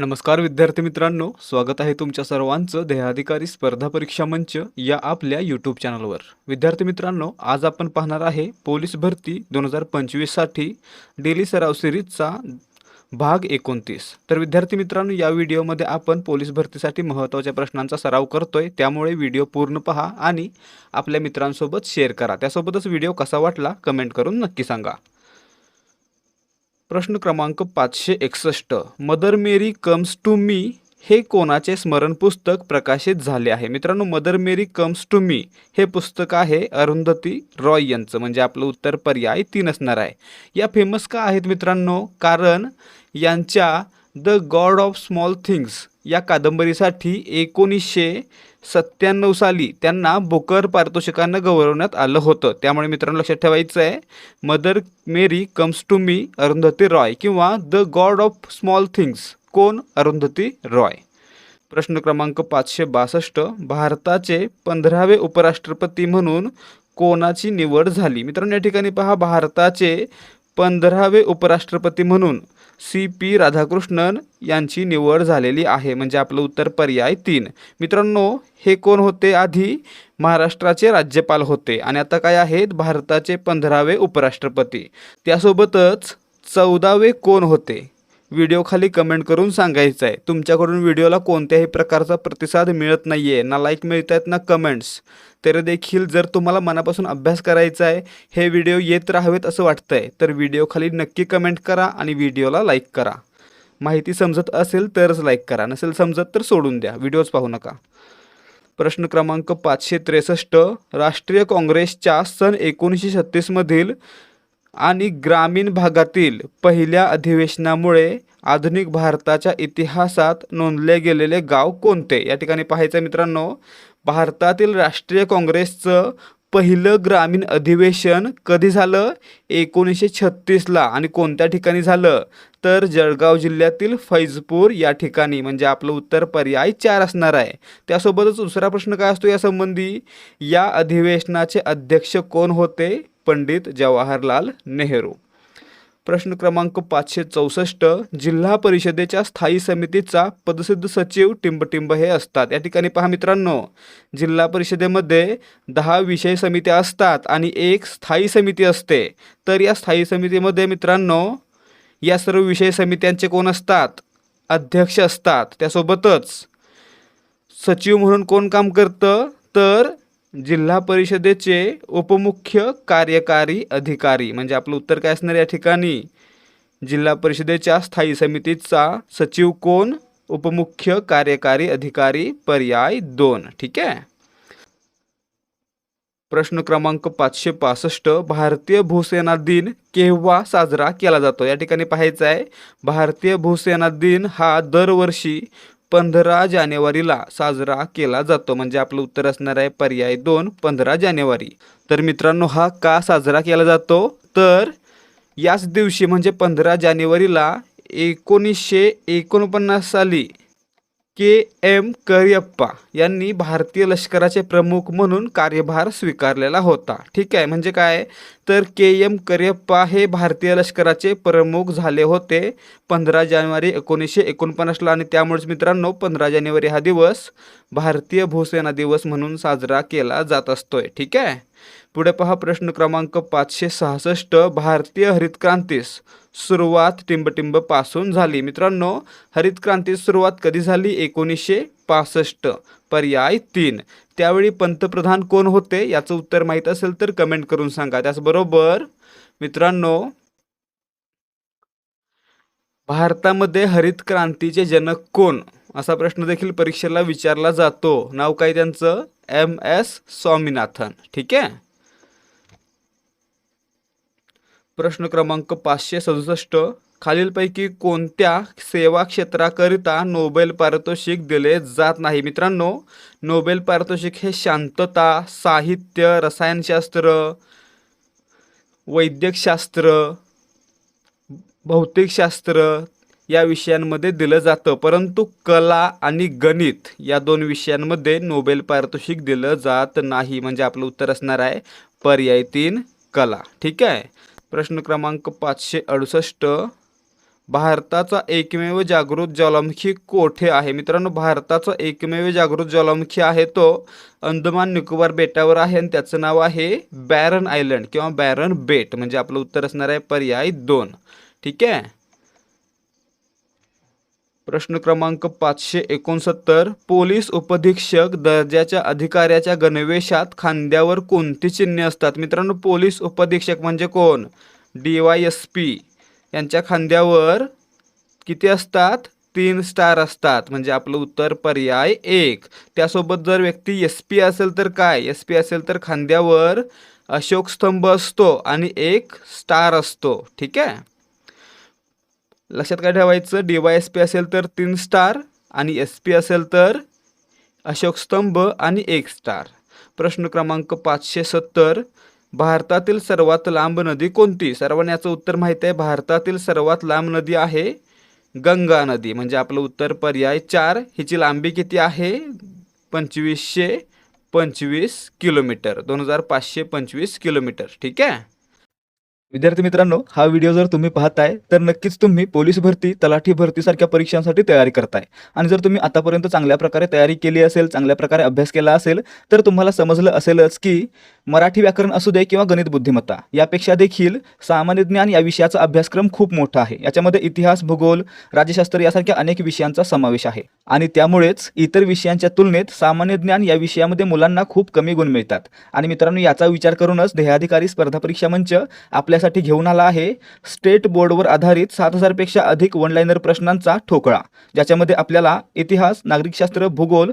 नमस्कार विद्यार्थी मित्रांनो स्वागत आहे तुमच्या सर्वांचं देहाधिकारी स्पर्धा परीक्षा मंच या आपल्या यूट्यूब चॅनलवर विद्यार्थी मित्रांनो आज आपण पाहणार आहे पोलीस भरती दोन हजार पंचवीससाठी डेली सराव सिरीजचा भाग एकोणतीस. तर विद्यार्थी मित्रांनो या व्हिडिओमध्ये आपण पोलीस भरतीसाठी महत्त्वाच्या प्रश्नांचा सराव करतोय त्यामुळे व्हिडिओ पूर्ण पहा आणि आपल्या मित्रांसोबत शेअर करा. त्यासोबतच व्हिडिओ कसा वाटला कमेंट करून नक्की सांगा. प्रश्न क्रमांक पाचशे एकसष्ट. Mother Mary comes to me हे कोणाचे स्मरण पुस्तक प्रकाशित झाले आहे? मित्रांनो Mother Mary comes to me हे पुस्तक आहे अरुंधती रॉय यांचं. म्हणजे आपलं उत्तर पर्याय तीन असणार आहे. या फेमस का आहेत मित्रांनो? कारण यांच्या the God of small things या कादंबरीसाठी एकोणीसशे सत्त्याण्णव साली त्यांना बुकर पारितोषिकानं गौरवण्यात आलं होतं. त्यामुळे मित्रांनो लक्षात ठेवायचं आहे Mother Mary comes to me Arundhati Roy किंवा the God of small things कोण? अरुंधती रॉय. प्रश्न क्रमांक पाचशे बासष्ट भारताचे पंधरावे उपराष्ट्रपती म्हणून कोणाची निवड झाली? मित्रांनो या ठिकाणी पहा भारताचे पंधरावे उपराष्ट्रपती म्हणून सी पी राधाकृष्णन यांची निवड झालेली आहे. म्हणजे आपलं उत्तर पर्याय तीन. मित्रांनो हे कोण होते आधी? महाराष्ट्राचे राज्यपाल होते. आणि आता काय आहेत? भारताचे पंधरावे उपराष्ट्रपती. त्यासोबतच चौदावे कोण होते? व्हिडिओ खाली कमेंट करून सांगायचं आहे. तुमच्याकडून व्हिडिओला कोणत्याही प्रकारचा प्रतिसाद मिळत नाही आहे ना लाईक मिळत आहेत ना कमेंट्स तरी देखील जर तुम्हाला मनापासून अभ्यास करायचा आहे हे व्हिडिओ येत राहावेत असं वाटतं आहे तर व्हिडिओखाली नक्की कमेंट करा आणि व्हिडिओला लाईक करा. माहिती समजत असेल तरच लाईक करा नसेल समजत तर सोडून द्या व्हिडिओज पाहू नका. प्रश्न क्रमांक पाचशे त्रेसष्ट राष्ट्रीय काँग्रेसच्या सन एकोणीसशे छत्तीसमधील आणि ग्रामीण भागातील पहिल्या अधिवेशनामुळे आधुनिक भारताच्या इतिहासात नोंदले गेलेले गाव कोणते? या ठिकाणी पाहायचं मित्रांनो भारतातील राष्ट्रीय काँग्रेसचं पहिलं ग्रामीण अधिवेशन कधी झालं? एकोणीसशे छत्तीसला. आणि कोणत्या ठिकाणी झालं? तर जळगाव जिल्ह्यातील फैजपूर या ठिकाणी. म्हणजे आपलं उत्तर पर्याय चार असणार आहे. त्यासोबतच दुसरा प्रश्न काय असतो यासंबंधी? या अधिवेशनाचे अध्यक्ष कोण होते? पंडित जवाहरलाल नेहरू. प्रश्न क्रमांक पाचशे चौसष्ट जिल्हा परिषदेच्या स्थायी समितीचा पदसिद्ध सचिव टिंबटिंब हे असतात. या ठिकाणी पहा मित्रांनो जिल्हा परिषदेमध्ये दहा विषय समित्या असतात आणि एक स्थायी समिती असते. तर या स्थायी समितीमध्ये मित्रांनो या सर्व विषय समित्यांचे कोण असतात? अध्यक्ष असतात. त्यासोबतच सचिव म्हणून कोण काम करतं? तर जिल्हा परिषदेचे उपमुख्य कार्यकारी अधिकारी म्हणजे आपलं उत्तर काय असणार या ठिकाणी? जिल्हा परिषदेच्या स्थायी समितीचा सचिव कोण? उपमुख्य कार्यकारी अधिकारी पर्याय दोन. ठीक आहे? प्रश्न क्रमांक पाचशे पासष्ट भारतीय भूसेना दिन केव्हा साजरा केला जातो? या ठिकाणी पाहायचं आहे भारतीय भूसेना दिन हा दरवर्षी पंधरा जानेवारीला साजरा केला जातो. म्हणजे आपलं उत्तर असणार आहे पर्याय दोन पंधरा जानेवारी. तर मित्रांनो हा का साजरा केला जातो? तर याच दिवशी म्हणजे पंधरा जानेवारीला एकोणीसशे एकोणपन्नास साली के. एम. करियप्पा यांनी भारतीय लष्कराचे प्रमुख म्हणून कार्यभार स्वीकारलेला होता. ठीक आहे म्हणजे काय? तर के. एम. करियप्पा हे भारतीय लष्कराचे प्रमुख झाले होते पंधरा जानेवारी एकोणीसशे एकोणपन्नासला आणि त्यामुळेच मित्रांनो पंधरा जानेवारी हा दिवस भारतीय भूसेना दिवस म्हणून साजरा केला जात असतोय. ठीक आहे? पुढे पहा प्रश्न क्रमांक पाचशे सहासष्ट भारतीय हरित क्रांतीस सुरुवात टिंबटिंबपासून झाली. मित्रांनो हरित क्रांतीस सुरुवात कधी झाली? एकोणीसशे पासष्ट पर्याय तीन. त्यावेळी पंतप्रधान कोण होते? याचं उत्तर माहीत असेल तर कमेंट करून सांगा. त्याचबरोबर मित्रांनो भारतामध्ये हरित क्रांतीचे जनक कोण? असा प्रश्न देखील परीक्षेला विचारला जातो. नाव काय त्यांचं? एम एस स्वामीनाथन ठीक आहे? प्रश्न क्रमांक पाचशे सदुसष्ट. खालीलपैकी कोणत्या सेवा क्षेत्राकरिता नोबेल पारितोषिक दिले जात नाही? मित्रांनो नोबेल पारितोषिक हे शांतता साहित्य रसायनशास्त्र वैद्यकशास्त्र भौतिकशास्त्र या विषयांमध्ये दिलं जातं. परंतु कला आणि गणित या दोन विषयांमध्ये नोबेल पारितोषिक दिलं जात नाही. म्हणजे आपलं उत्तर असणार आहे पर्याय तीन कला. ठीक आहे? प्रश्न क्रमांक पाचशे अडुसष्ट. भारताचा एकमेव जागृत ज्वालामुखी कोठे आहे? मित्रांनो भारताचा एकमेव जागृत ज्वालामुखी आहे तो अंदमान निकोबार बेटावर आहे आणि त्याचं नाव आहे बॅरन आयलंड किंवा बॅरन बेट. म्हणजे आपलं उत्तर असणार आहे पर्याय दोन. ठीक आहे? प्रश्न क्रमांक पाचशे एकोणसत्तर. पोलीस उपधीक्षक दर्जाच्या अधिकाऱ्याच्या गणवेशात खांद्यावर कोणती चिन्हे असतात? मित्रांनो पोलीस उपधीक्षक म्हणजे कोण? D Y S P. यांच्या खांद्यावर किती असतात? तीन स्टार असतात. म्हणजे आपलं उत्तर पर्याय एक. त्यासोबत जर व्यक्ती एस पी असेल तर काय? एस पी असेल तर खांद्यावर अशोक स्तंभ असतो आणि एक स्टार असतो. ठीक आहे? लक्षात काय ठेवायचं? डी वाय एस पी असेल तर तीन स्टार आणि एस पी असेल तर अशोक स्तंभ आणि एक स्टार. प्रश्न क्रमांक पाचशे सत्तर. भारतातील सर्वात लांब नदी कोणती? सर्वांना याचं उत्तर माहीत आहे. भारतातील सर्वात लांब नदी आहे गंगा नदी. म्हणजे आपलं उत्तर पर्याय चार. हिची लांबी किती आहे? पंचवीसशे पंचवीस किलोमीटर. दोन हजार पाचशे पंचवीस किलोमीटर. ठीक आहे? विद्यार्थी मित्रांनो हा व्हिडिओ जर तुम्ही पाहताय तर नक्कीच तुम्ही पोलीस भरती तलाठी भरतीसारख्या परीक्षांसाठी तयारी करताय. आणि जर तुम्ही आतापर्यंत चांगल्या प्रकारे तयारी केली असेल चांगल्या प्रकारे अभ्यास केला असेल तर तुम्हाला समजलं असेलच की मराठी व्याकरण असू दे किंवा गणित बुद्धिमत्ता यापेक्षा देखील सामान्य ज्ञान या विषयाचा अभ्यासक्रम खूप मोठा आहे. याच्यामध्ये इतिहास भूगोल राज्यशास्त्र यासारख्या अनेक विषयांचा समावेश आहे. आणि त्यामुळेच इतर विषयांच्या तुलनेत सामान्य ज्ञान या विषयामध्ये मुलांना खूप कमी गुण मिळतात. आणि मित्रांनो याचा विचार करूनच ध्येयाधिकारी स्पर्धा परीक्षा मंच आपल्यासाठी घेऊन आला आहे. स्टेट बोर्डवर आधारित सात हजारपेक्षा अधिक वनलायनर प्रश्नांचा ठोकळा ज्याच्यामध्ये आपल्याला इतिहास नागरिकशास्त्र भूगोल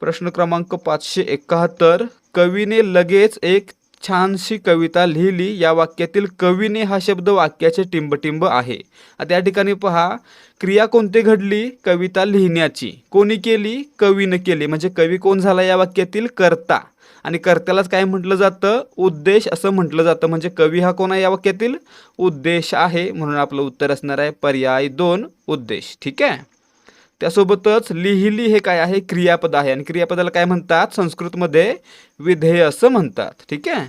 प्रश्न क्रमांक पाचशे एकाहत्तर. कवीने लगेच एक छानशी कविता लिहिली. या वाक्यातील कवीने हा शब्द वाक्याचे टिंबटिंब आहे. आता या ठिकाणी पहा. क्रिया कोणती घडली? कविता लिहिण्याची. कोणी केली? कवीनं केली. म्हणजे कवी कोण झाला या वाक्यातील? कर्ता. आणि कर्त्यालाच काय म्हटलं जातं? उद्देश असं म्हटलं जातं. म्हणजे कवी हा कोण आहे या वाक्यातील? उद्देश आहे. म्हणून आपलं उत्तर असणार आहे पर्याय दोन उद्देश. ठीक आहे? त्यासोबतच लिहिली हे काय आहे? क्रियापद आहे. आणि क्रियापदाला काय म्हणतात? संस्कृतमध्ये विधेय असं म्हणतात. ठीक आहे?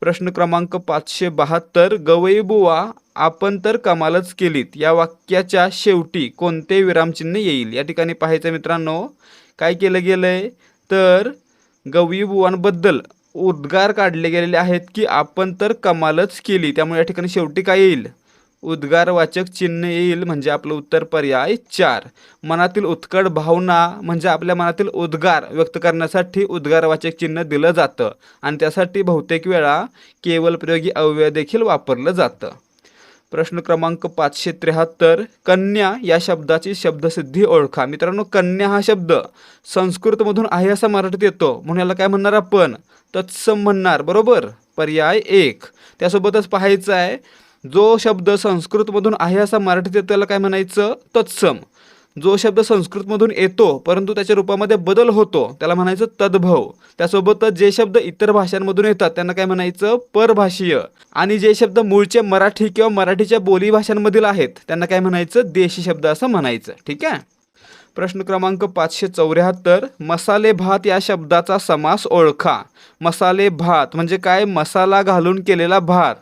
प्रश्न क्रमांक पाचशे बहात्तर. गवईबुवा आपण तर कमालच केलीत. या वाक्याच्या शेवटी कोणते विरामचिन्ह येईल? या ठिकाणी पाहायचं मित्रांनो काय केलं गेलंय? तर गवईबुवांबद्दल उद्गार काढले गेलेले आहेत की आपण तर कमालच केली त्यामुळे या ठिकाणी शेवटी काय येईल? उद्गारवाचक चिन्ह येईल म्हणजे आपलं उत्तर पर्याय चार. मनातील उत्कट भावना म्हणजे आपल्या मनातील उद्गार व्यक्त करण्यासाठी उद्गारवाचक चिन्ह दिलं जातं. आणि त्यासाठी बहुतेक वेळा केवल प्रयोगी अव्यय देखील वापरलं जातं. प्रश्न क्रमांक पाचशे त्र्याहत्तर. कन्या या शब्दाची शब्दसिद्धी ओळखा. मित्रांनो कन्या हा शब्द संस्कृतमधून आहे असा मराठीत येतो. म्हणून याला काय म्हणणार आपण? तत्सम म्हणणार. बरोबर? पर्याय एक. त्यासोबतच पाहायचं आहे जो शब्द संस्कृतमधून आहे असा मराठीत त्याला काय म्हणायचं? तत्सम. जो शब्द संस्कृतमधून येतो परंतु त्याच्या रूपामध्ये बदल होतो त्याला म्हणायचं तद्भव. त्यासोबतच जे शब्द इतर भाषांमधून येतात त्यांना काय म्हणायचं? परभाषीय. आणि जे शब्द मूळचे मराठी किंवा मराठीच्या बोली भाषांमधील आहेत त्यांना काय म्हणायचं? देशी शब्द असं म्हणायचं. ठीक आहे? प्रश्न क्रमांक पाचशे चौऱ्याहत्तर. मसाले भात या शब्दाचा समास ओळखा. मसाले भात म्हणजे काय? मसाला घालून केलेला भात.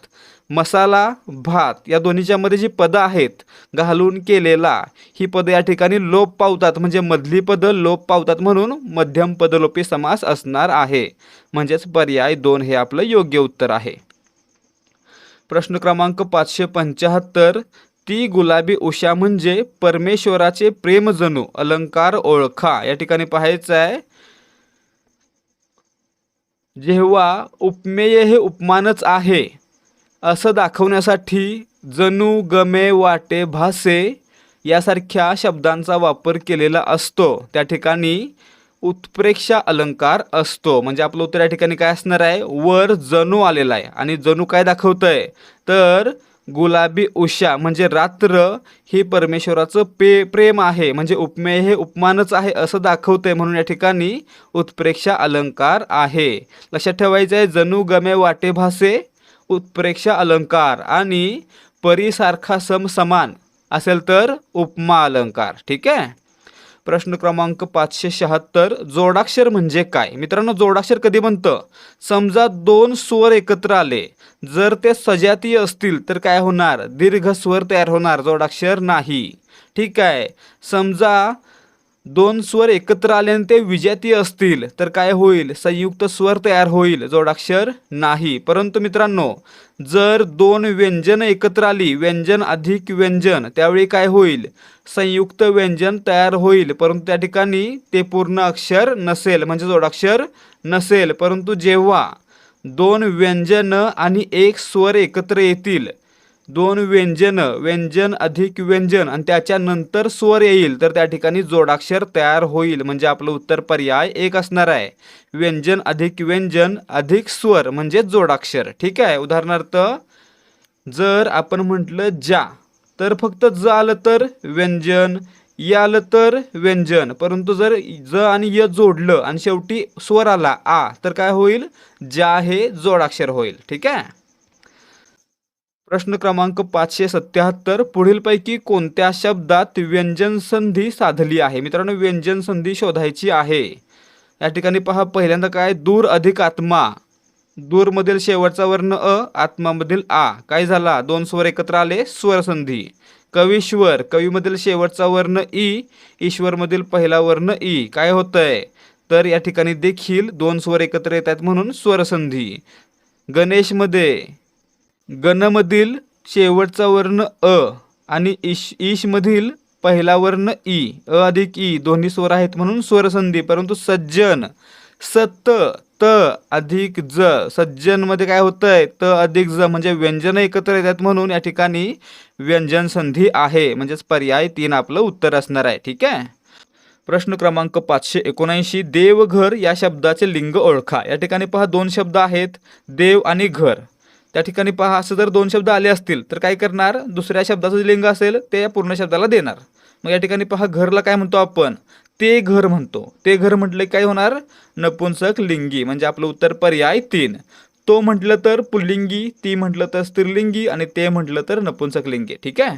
मसाला भात या दोन्हीच्यामध्ये जी पदं आहेत घालून केलेला ही पदं या ठिकाणी लोप पावतात. म्हणजे मधली पदं लोप पावतात म्हणून मध्यम पदलोपी समास असणार आहे. म्हणजेच पर्याय दोन हे आपलं योग्य उत्तर आहे. प्रश्न क्रमांक पाचशे पंच्याहत्तर ती गुलाबी उषा म्हणजे परमेश्वराचे प्रेमजनू अलंकार ओळखा. या ठिकाणी पाहायचं आहे जेव्हा उपमेय हे उपमानच आहे असं दाखवण्यासाठी जणू गमे वाटे भासे यासारख्या शब्दांचा वापर केलेला असतो. त्या ठिकाणी उत्प्रेक्षा अलंकार असतो. म्हणजे आपलं उत्तर या ठिकाणी काय असणार आहे? वर जणू आलेला आहे. आणि जणू काय दाखवतंय? तर गुलाबी उषा म्हणजे रात्र हे परमेश्वराचं पे प्रेम आहे. म्हणजे उपमेय हे उपमानच आहे असं दाखवतंय. म्हणून या ठिकाणी उत्प्रेक्षा अलंकार आहे. लक्षात ठेवायचं आहे जणू गमे वाटे भासे उत्प्रेक्षा अलंकार आणि परीसारखा सम समान असेल तर उपमा अलंकार. ठीक आहे? प्रश्न क्रमांक पाचशे शहात्तर जोडाक्षर म्हणजे काय? मित्रांनो जोडाक्षर कधी बनतं? समजा दोन स्वर एकत्र आले जर ते सजातीय असतील तर काय होणार? दीर्घ स्वर तयार होणार जोडाक्षर नाही. ठीक आहे? समजा दोन स्वर एकत्र आले आणि ते विजाती असतील तर काय होईल? संयुक्त स्वर तयार होईल. जोडाक्षर नाही. परंतु मित्रांनो जर दोन व्यंजन एकत्र आली व्यंजन अधिक व्यंजन त्यावेळी काय होईल? संयुक्त व्यंजन तयार होईल. परंतु त्या ठिकाणी ते पूर्ण अक्षर नसेल. म्हणजे जोडाक्षर नसेल. परंतु जेव्हा दोन व्यंजन आणि एक स्वर एकत्र येतील दोन व्यंजन व्यंजन अधिक व्यंजन आणि त्याच्यानंतर स्वर येईल तर त्या ठिकाणी जोडाक्षर तयार होईल. म्हणजे आपलं उत्तर पर्याय एक असणार आहे. व्यंजन अधिक व्यंजन अधिक स्वर म्हणजे जोडाक्षर. ठीक आहे? उदाहरणार्थ जर आपण म्हटलं जा तर फक्त ज आलं तर व्यंजन य आलं तर व्यंजन. परंतु जर ज आणि य जोडलं आणि शेवटी स्वर आला आ तर काय होईल? ज्या हे जोडाक्षर होईल. ठीक आहे? प्रश्न क्रमांक पाचशे सत्याहत्तर. पुढीलपैकी कोणत्या शब्दात व्यंजन संधी साधली आहे? मित्रांनो व्यंजन संधी शोधायची आहे. या ठिकाणी पहा पहिल्यांदा काय? दूर अधिक आत्मा. दूरमधील शेवटचा वर्ण अ आत्मामधील आ. काय झाला? दोन स्वर एकत्र आले स्वर संधी. कवीश्वर कवीमधील शेवटचा वर्ण ई ईश्वरमधील पहिला वर्ण ई. काय होतंय? तर या ठिकाणी देखील दोन स्वर एकत्र येत आहेत म्हणून स्वरसंधी गणेशमध्ये गणमधील शेवटचा वर्ण अ आणि ईश ईशमधील पहिला वर्ण ई. अ अधिक ई. दोन्ही स्वर आहेत म्हणून स्वरसंधी. परंतु सज्जन सत त अधिक ज. सज्जनमध्ये काय होतंय? त अधिक ज म्हणजे व्यंजन एकत्र येतात म्हणून या ठिकाणी व्यंजन संधी आहे. म्हणजेच पर्याय तीन आपलं उत्तर असणार आहे. ठीक आहे? प्रश्न क्रमांक पाचशे एकोणऐंशी. देवघर या शब्दाचे लिंग ओळखा. या ठिकाणी पहा दोन शब्द आहेत. देव आणि घर. त्या ठिकाणी पहा असं जर दोन शब्द आले असतील तर काय करणार? दुसऱ्या शब्दाचं जे लिंग असेल ते या पूर्ण शब्दाला देणार. मग या ठिकाणी पहा घरला काय म्हणतो आपण? ते घर म्हणतो. ते घर म्हटलं काय होणार? नपुंसक लिंगी म्हणजे आपलं उत्तर पर्याय तीन. तो म्हटलं तर पुल्लिंगी ती म्हटलं तर स्त्रीलिंगी आणि ते म्हटलं तर नपुंसक लिंगी. ठीक आहे?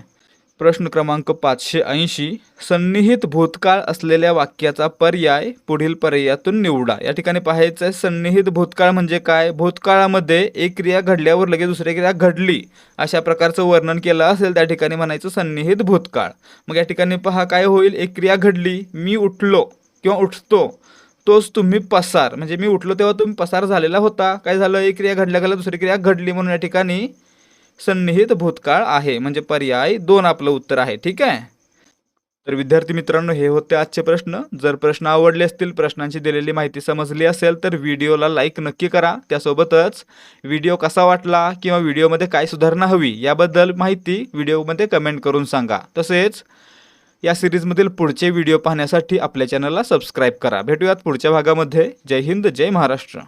प्रश्न क्रमांक पाचशे ऐंशी सन्निहित भूतकाळ असलेल्या वाक्याचा पर्याय पुढील पर्यायातून निवडा. या ठिकाणी पाहायचं आहे सन्निहित भूतकाळ म्हणजे काय? भूतकाळामध्ये एक क्रिया घडल्यावर लगेच दुसरी क्रिया घडली. अशा प्रकारचं वर्णन केलं असेल त्या ठिकाणी म्हणायचं सन्निहित भूतकाळ. मग या ठिकाणी पहा काय होईल? एक क्रिया घडली मी उठलो किंवा उठतो तोच तुम्ही पसार. म्हणजे मी उठलो तेव्हा तुम्ही पसार झालेला होता. काय झालं? एक क्रिया घडल्या गेल्या दुसरी क्रिया घडली म्हणून या ठिकाणी सन्निहित भूतकाळ आहे म्हणजे पर्याय दोन आपलं उत्तर आहे ठीक आहे? तर विद्यार्थी मित्रांनो हे होते आजचे प्रश्न. जर प्रश्न आवडले असतील प्रश्नांची दिलेली माहिती समजली असेल तर व्हिडिओला लाईक नक्की करा. त्यासोबतच व्हिडिओ कसा वाटला किंवा व्हिडिओमध्ये काय सुधारणा हवी याबद्दल माहिती व्हिडिओमध्ये कमेंट करून सांगा. तसेच या सिरीजमधील पुढचे व्हिडिओ पाहण्यासाठी आपल्या चॅनलला सबस्क्राईब करा. भेटूयात पुढच्या भागामध्ये. जय हिंद जय महाराष्ट्र.